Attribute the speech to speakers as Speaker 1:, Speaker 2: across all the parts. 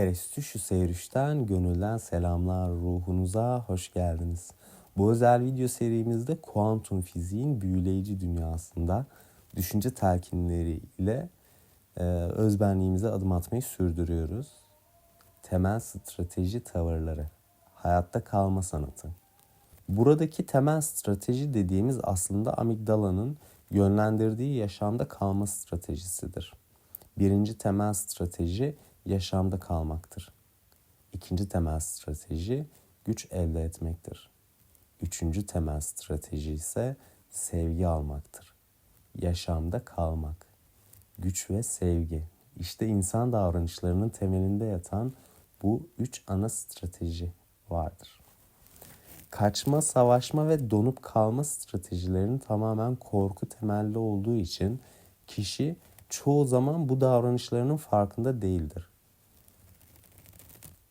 Speaker 1: Perestüşü Seyrüş'ten gönülden selamlar ruhunuza hoş geldiniz. Bu özel video serimizde kuantum fiziğin büyüleyici dünyasında düşünce telkinleriyle e, özbenliğimize adım atmayı sürdürüyoruz. Temel strateji tavırları, hayatta kalma sanatı. Buradaki temel strateji dediğimiz aslında amigdalanın yönlendirdiği yaşamda kalma stratejisidir. Birinci temel strateji yaşamda kalmaktır. İkinci temel strateji güç elde etmektir. Üçüncü temel strateji ise sevgi almaktır. Yaşamda kalmak. Güç ve sevgi. İşte insan davranışlarının temelinde yatan bu üç ana strateji vardır. Kaçma, savaşma ve donup kalma stratejilerinin tamamen korku temelli olduğu için kişi çoğu zaman bu davranışlarının farkında değildir.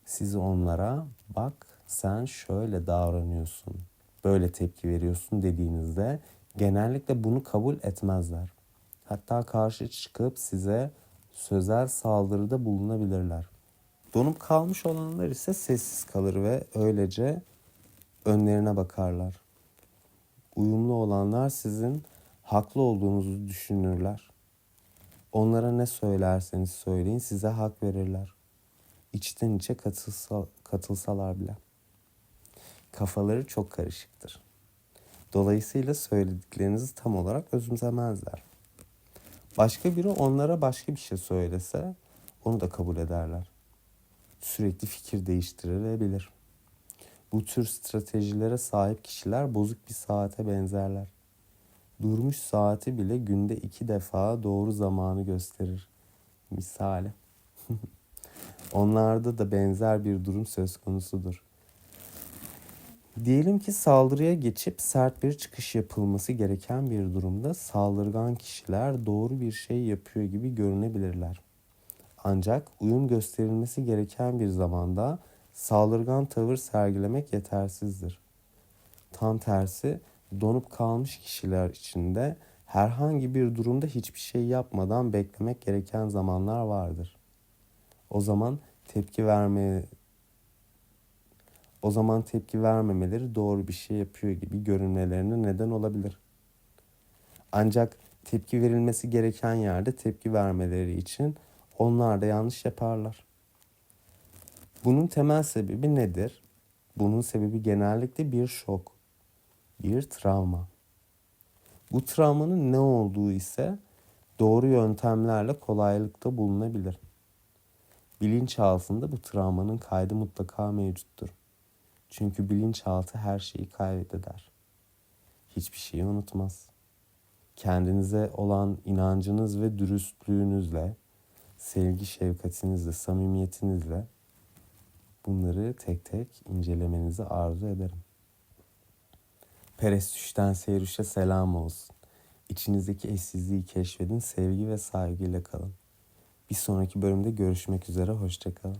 Speaker 1: Siz onlara bak sen şöyle davranıyorsun, böyle tepki veriyorsun dediğinizde genellikle bunu kabul etmezler. Hatta karşı çıkıp size sözel saldırıda bulunabilirler. Donup kalmış olanlar ise sessiz kalır ve öylece önlerine bakarlar. Uyumlu olanlar sizin haklı olduğunuzu düşünürler. Onlara ne söylerseniz söyleyin size hak verirler. İçten içe katılsa, katılsalar bile. Kafaları çok karışıktır. Dolayısıyla söylediklerinizi tam olarak özümsemezler. Başka biri onlara başka bir şey söylese onu da kabul ederler. Sürekli fikir değiştirilebilir. Bu tür stratejilere sahip kişiler bozuk bir saate benzerler. Durmuş saati bile günde iki defa doğru zamanı gösterir. Misali. Onlarda da benzer bir durum söz konusudur. Diyelim ki saldırıya geçip sert bir çıkış yapılması gereken bir durumda saldırgan kişiler doğru bir şey yapıyor gibi görünebilirler. Ancak uyum gösterilmesi gereken bir zamanda saldırgan tavır sergilemek yetersizdir. Tam tersi donup kalmış kişiler içinde herhangi bir durumda hiçbir şey yapmadan beklemek gereken zamanlar vardır. O zaman tepki verme o zaman tepki vermemeleri doğru bir şey yapıyor gibi görünmelerine neden olabilir. Ancak tepki verilmesi gereken yerde tepki vermeleri için onlar da yanlış yaparlar. Bunun temel sebebi nedir? Bunun sebebi genellikle bir şok, bir travma. Bu travmanın ne olduğu ise doğru yöntemlerle kolaylıkta bulunabilir. Bilinçaltında bu travmanın kaydı mutlaka mevcuttur. Çünkü bilinçaltı her şeyi kaydeder. Hiçbir şeyi unutmaz. Kendinize olan inancınız ve dürüstlüğünüzle, sevgi şefkatinizle, samimiyetinizle bunları tek tek incelemenizi arzu ederim. Perestüş'ten Seyrüş'e selam olsun. İçinizdeki eşsizliği keşfedin, sevgi ve saygıyla kalın. Bir sonraki bölümde görüşmek üzere, hoşçakalın.